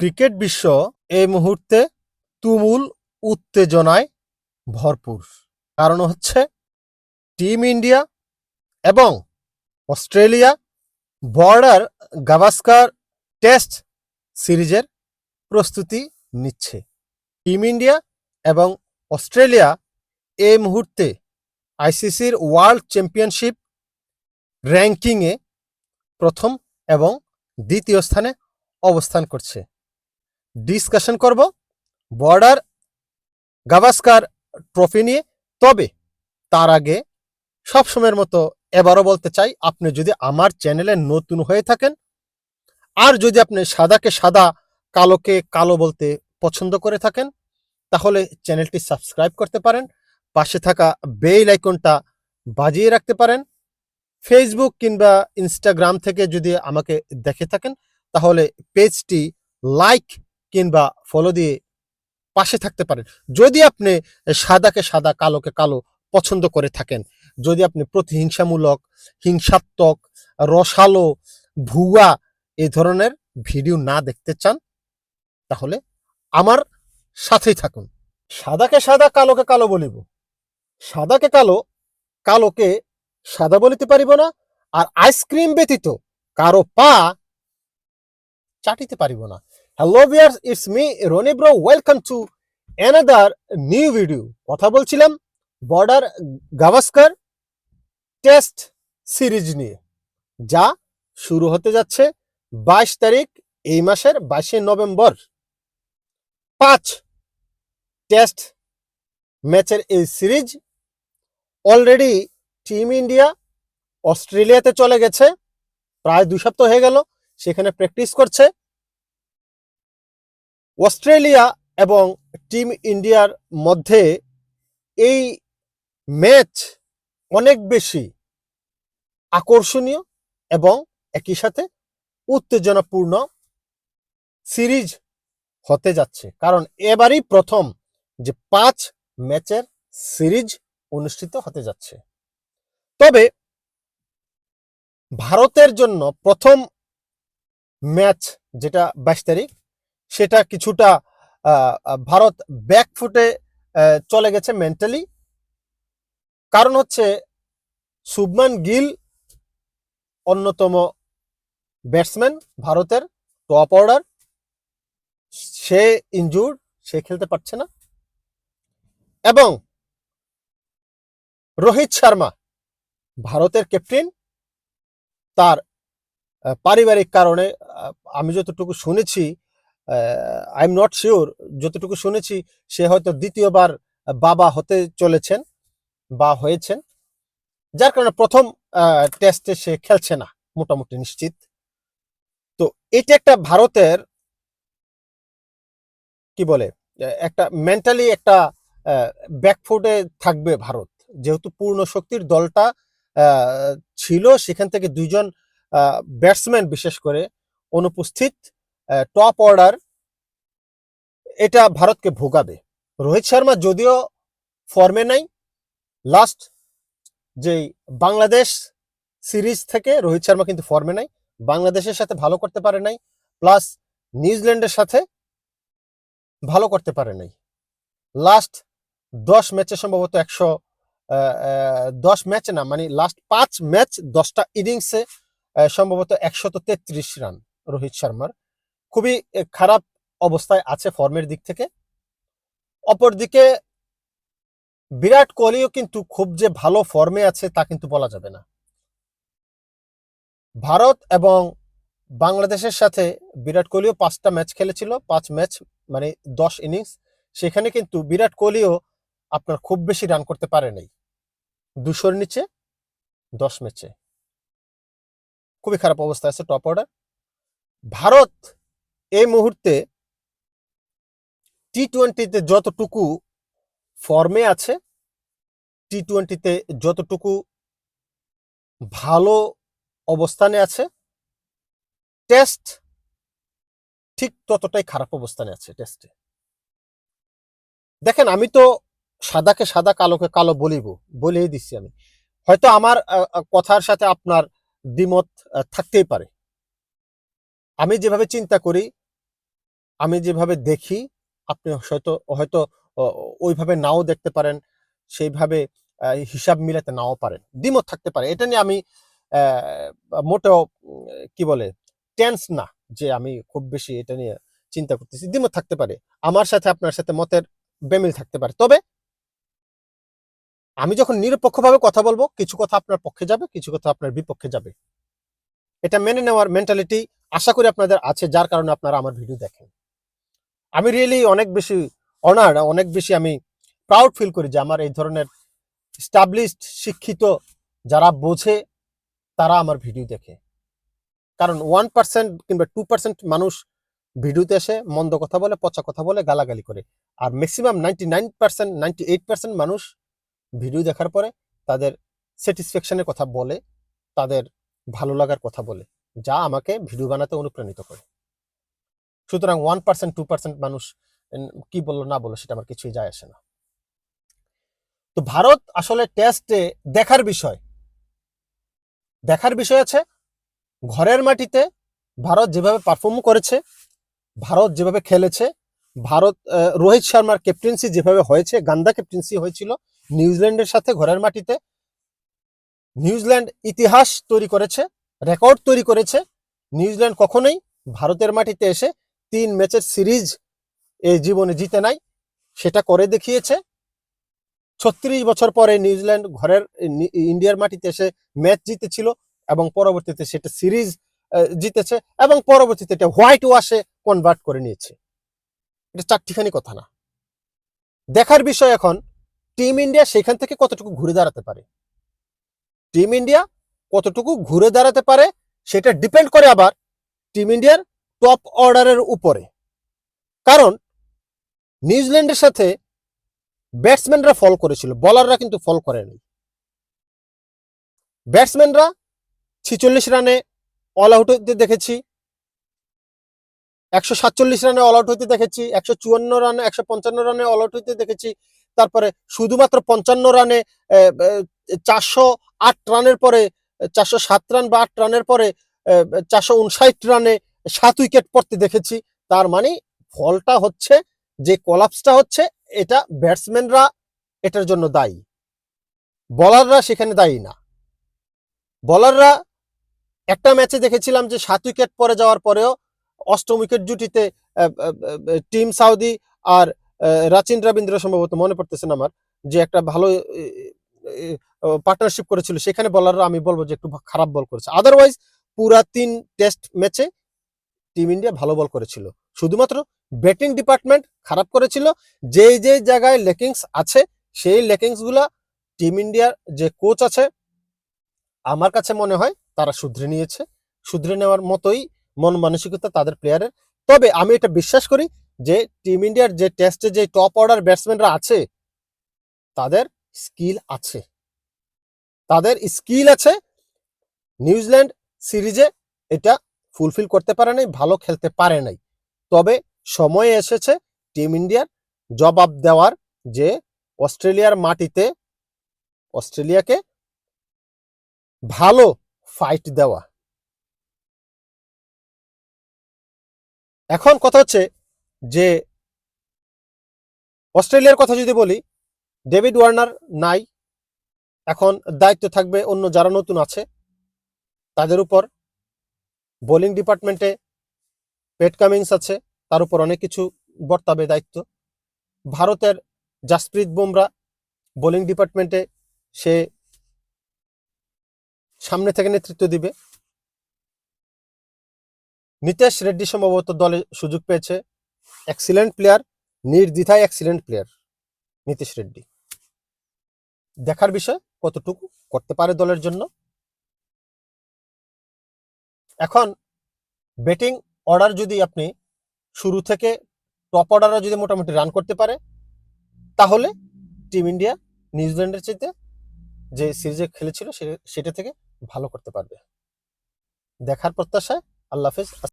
Cricket বিশ্ব এই মুহূর্তে তুমুল উত্তেজনায় ভরপুর। কারণ হচ্ছে টিম ইন্ডিয়া এবং অস্ট্রেলিয়া বর্ডার গাভাস্কার টেস্ট সিরিজের প্রস্তুতি নিচ্ছে। টিম ইন্ডিয়া এবং অস্ট্রেলিয়া এই মুহূর্তে আইসিসির ওয়ার্ল্ড চ্যাম্পিয়নশিপ র্যাঙ্কিংয়ে প্রথম এবং দ্বিতীয় স্থানে অবস্থান করছে। ডিসকাশন করব। বর্ডার গাভাস্কার ট্রফি নিয়ে। তবে তার আগে সবসময়ের মতো এবারও বলতে চাই, আপনি যদি আমার চ্যানেলে নতুন হয়ে থাকেন, আর যদি আপনি সাদাকে সাদা, কালোকে কালো বলতে পছন্দ করে থাকেন, তাহলে চ্যানেলটি সাবস্ক্রাইব করতে পারেন, পাশে থাকা বেল আইকনটা বাজিয়ে রাখতে পারেন। ফেসবুক কিংবা ইনস্টাগ্রাম থেকে যদি আমাকে দেখে থাকেন, তাহলে পেজটি লাইক কিংবা ফলো দিয়ে পাশে থাকতে পারেন। যদি আপনি সাদাকে সাদা, কালোকে কালো পছন্দ করে থাকেন, যদি আপনি প্রতিহিংসামূলক, হিংসাত্মক, রসালো, ভুয়া এই ধরনের ভিডিও না দেখতে চান, তাহলে আমার সাথেই থাকুন। সাদাকে সাদা, কালোকে কালো বলিব। সাদাকে কালো, কালোকে সাদা বলিতে পারিব না, আর আইসক্রিম ব্যতীত কারও পা চাটিতে পারিব না। Hello viewers it's me Rony bro welcome to another new video কথা বলছিলাম বর্ডার গাভাস্কার টেস্ট সিরিজ নিয়ে, যা শুরু হতে যাচ্ছে বাইশ তারিখ, এই মাসের বাইশে নভেম্বর। পাঁচ টেস্ট ম্যাচের এই সিরিজ অলরেডি টিম ইন্ডিয়া অস্ট্রেলিয়াতে চলে গেছে। প্রায় দু সপ্তাহ হয়ে গেল, সেখানে প্র্যাকটিস করছে। অস্ট্রেলিয়া এবং টিম ইন্ডিয়ার মধ্যে এই ম্যাচ অনেক বেশি আকর্ষণীয় এবং একই সাথে উত্তেজনাপূর্ণ সিরিজ হতে যাচ্ছে। কারণ এবারই প্রথম যে পাঁচ ম্যাচের সিরিজ অনুষ্ঠিত হতে যাচ্ছে। তবে ভারতের জন্য প্রথম ম্যাচ যেটা বাইশ তারিখ সেটা কিছুটা ভারত ব্যাকফুটে চলে গেছে মেন্টালি কারণ হচ্ছে শুভমান গিল অন্যতম ব্যাটসম্যান ভারতের টপ অর্ডার সে ইনজুর্ড সে খেলতে পারছে না। এবং রোহিত শর্মা ভারতের ক্যাপ্টেন তার পারিবারিক কারণে আমি যতটুকু শুনেছি আই এম নট শিওর যতটুকু শুনেছি, সে হয়তো দ্বিতীয়বার বাবা হতে চলেছেন বা হয়েছেন, যার কারণে প্রথম টেস্টে সে খেলছে না, মোটামুটি নিশ্চিত। তো এটা একটা ভারতের, কি বলে, একটা মেন্টালি একটা ব্যাকফুটে থাকবে ভারত। যেহেতু পূর্ণ শক্তির দলটা ছিল, সেখান থেকে দুইজন ব্যাটসম্যান বিশেষ করে অনুপস্থিত। টপ অর্ডার এটা ভারতকে ভোগাবে। রোহিত শর্মা যদিও ফর্মে নাই লাস্ট যেই বাংলাদেশ সিরিজ থেকে রোহিত শর্মা কিন্তু ফর্মে নাই, বাংলাদেশের সাথে ভালো করতে পারে নাই প্লাস নিউজিল্যান্ডের সাথে ভালো করতে পারে নাই। লাস্ট দশ ম্যাচে সম্ভবত একশো দশ ম্যাচ না মানে লাস্ট পাঁচ ম্যাচ দশটা ইনিংসে সম্ভবত একশত তেত্রিশ রান রোহিত শর্মার। খুবই খারাপ অবস্থায় আছে ফর্মের দিক থেকে। অপরদিকে, বিরাট কোহলিও কিন্তু খুব যে ভালো ফর্মে আছে তা কিন্তু বলা যাবে না। ভারত এবং বাংলাদেশের সাথে বিরাট কোহলিও পাঁচটা ম্যাচ খেলেছিল, পাঁচ ম্যাচ মানে দশ ইনিংস সেখানে কিন্তু বিরাট কোহলিও আপনার খুব বেশি রান করতে পারে নাই। দুশোর নিচে, দশ ম্যাচে খুবই খারাপ অবস্থা আছে টপ অর্ডার ভারত এই মুহূর্তে টি টোয়েন্টিতে যতটুকু ফর্মে আছে টি টোয়েন্টিতে যতটুকু ভালো অবস্থানে আছে টেস্ট ঠিক ততটাই খারাপ অবস্থানে আছে টেস্টে দেখেন, আমি তো সাদাকে সাদা, কালোকে কালো বলিব, বলেই দিচ্ছি আমি। হয়তো আমার কথার সাথে আপনার দ্বিমত থাকতেই পারে। আমি যেভাবে চিন্তা করি আমি যেভাবে দেখি, আপনি হয়তো হয়তো ওইভাবে নাও দেখতে পারেন, সেইভাবে হিসাব মিলাতে নাও পারেন, দ্বিমত থাকতে পারে। এটা নিয়ে আমি মোটেও, কি বলে টেন্স না যে আমি খুব বেশি এটা নিয়ে চিন্তা করতেছি, দ্বিমত থাকতে পারে। আমার সাথে আপনার সাথে মতের বেমিল থাকতে পারে। তবে আমি যখন নিরপেক্ষভাবে কথা বলব, কিছু কথা আপনার পক্ষে যাবে, কিছু কথা আপনার বিপক্ষে যাবে। এটা মেনে নেওয়ার মেন্টালিটি আশা করি আপনাদের আছে, যার কারণে আপনারা আমার ভিডিও দেখেন। আমি রিয়েলি অনেক বেশি অনার অনেক বেশি আমি প্রাউড ফিল করি যে আমার এই ধরনের স্টাবলিশড শিক্ষিত যারা বোঝে, তারা আমার ভিডিও দেখে। কারণ ওয়ান পার্সেন্ট কিংবা টু পার্সেন্ট মানুষ ভিডিওতে এসে মন্দ কথা বলে, পচা কথা বলে, গালাগালি করে। আর maximum ninety nine percent ninety eight percent মানুষ ভিডিও দেখার পরে তাদের স্যাটিসফ্যাকশনের কথা বলে, তাদের ভালো লাগার কথা বলে, যা আমাকে ভিডিও বানাতে অনুপ্রাণিত করে। সুতরাং ওয়ান পার্সেন্ট টু পার্সেন্ট মানুষ কি বলল, না বলল, সেটা আমার কিছুই যায় আসে না। তো ভারত আসলে টেস্টে দেখার বিষয়। দেখার বিষয় আছে, ঘরের মাটিতে ভারত যেভাবে পারফর্ম করেছে, ভারত যেভাবে খেলেছে, ভারত রোহিত শর্মার ক্যাপ্টেন্সি যেভাবে হয়েছে, গান্দা ক্যাপ্টেন্সি হয়েছিল, নিউজিল্যান্ডের সাথে ঘরের মাটিতে, নিউজিল্যান্ড ইতিহাস তৈরি করেছে রেকর্ড তৈরি করেছে, নিউজিল্যান্ড কখনোই ভারতের মাটিতে এসে তিন ম্যাচের সিরিজ এই জীবনে জিতে নাই, সেটা করে দেখিয়েছে। ছত্রিশ বছর পরে নিউজিল্যান্ড ঘরের ইন্ডিয়ার মাটিতে এসে ম্যাচ জিতেছিল এবং পরবর্তীতে সেটা সিরিজ জিতেছে এবং পরবর্তীতে এটা হোয়াইট ওয়াশে কনভার্ট করে নিয়েছে। এটা চারটিখানি কথা না। দেখার বিষয় এখন, টিম ইন্ডিয়া সেখান থেকে কতটুকু ঘুরে দাঁড়াতে পারে? টিম ইন্ডিয়া কতটুকু ঘুরে দাঁড়াতে পারে, সেটা ডিপেন্ড করে আবার টিম ইন্ডিয়ার টপ অর্ডারের উপরে। কারণ নিউজিল্যান্ডের সাথে ব্যাটসম্যানরা ফল করেছিল বলাররা কিন্তু ফল করেনি ব্যাটসম্যানরা ছিচল্লিশ রানে অল আউট হইতে দেখেছি, একশো সাতচল্লিশ রানে অল আউট হইতে দেখেছি, একশো চুয়ান্ন রানে, একশো পঞ্চান্ন রানে অল আউট হইতে দেখেছি, তারপরে শুধুমাত্র পঞ্চান্ন রানে চারশো আট রানের পরে, চারশো সাত রান বা আট রানের পরে চারশো উনষাট রানে সাত উইকেট পড়তে দেখেছি। তার মানে ফলটা হচ্ছে, যে কলাপসটা হচ্ছে, এটা ব্যাটসম্যানরা এটার জন্য দায়ী। বলাররা সেখানে দায়ী না। বলাররা একটা ম্যাচে দেখেছিলাম যে সাত উইকেট পরে যাওয়ার পরেও অষ্টম উইকেট জুটিতে টিম সাউদি আর রাচিন রবীন্দ্র সম্ভবত, মনে পড়তেছে না আমার, যে একটা ভালো পার্টনারশিপ করেছিল। সেখানে বলাররা আমি বলব যে একটু খারাপ বল করেছে। আদারওয়াইজ পুরা তিন টেস্ট ম্যাচে টিম ইন্ডিয়া ভালো বল করেছিল। শুধুমাত্র ব্যাটিং ডিপার্টমেন্ট খারাপ করেছিল। যেই যে জায়গায় লেকিংস আছে, সেই লেকিংসগুলা টিম ইন্ডিয়ার যে কোচ আছে, আমার কাছে মনে হয় তারা শুধরে নিয়েছে। শুধরে নেওয়ার মতোই মন মানসিকতা তাদের প্লেয়ারের তবে আমি এটা বিশ্বাস করি যে টিম ইন্ডিয়ার যে টেস্টে যে টপ অর্ডার ব্যাটসম্যানরা আছে, তাদের স্কিল আছে। তাদের স্কিল আছে নিউজিল্যান্ড সিরিজে এটা ফুলফিল করতে পারে নাই, ভালো খেলতে পারে নাই। তবে সময় এসেছে টিম ইন্ডিয়ার জবাব দেওয়ার যে অস্ট্রেলিয়ার মাটিতে অস্ট্রেলিয়াকে ভালো ফাইট দেওয়া। এখন কথা হচ্ছে যে অস্ট্রেলিয়ার কথা যদি বলি, ডেভিড ওয়ার্নার নাই, এখন দায়িত্ব থাকবে অন্য যারা নতুন আছে, তাদের উপর বোলিং ডিপার্টমেন্টে পেট কামিংস আছে, তার উপর অনেক কিছু বর্তাবে দায়িত্ব। ভারতের জাসপ্রীত বুমরা বোলিং ডিপার্টমেন্টে সে সামনে থেকে নেতৃত্ব দিবে। নিতেশ রেড্ডি সম্ভবত দলে সুযোগ পেয়েছে। এক্সিলেন্ট প্লেয়ার, নির্দ্বিধায় এক্সিলেন্ট প্লেয়ার নীতিশ রেড্ডি। দেখার বিষয় কতটুকু করতে পারে দলের জন্য? এখন ব্যাটিং অর্ডার যদি আপনি শুরু থেকে টপ অর্ডাররা যদি মোটামুটি রান করতে পারে, তাহলে টিম ইন্ডিয়া নিউজিল্যান্ডের চাইতে যে সিরিজে খেলেছিল সেটা থেকে ভালো করতে পারবে। দেখার প্রত্যাশায় আল্লাহ হাফেজ।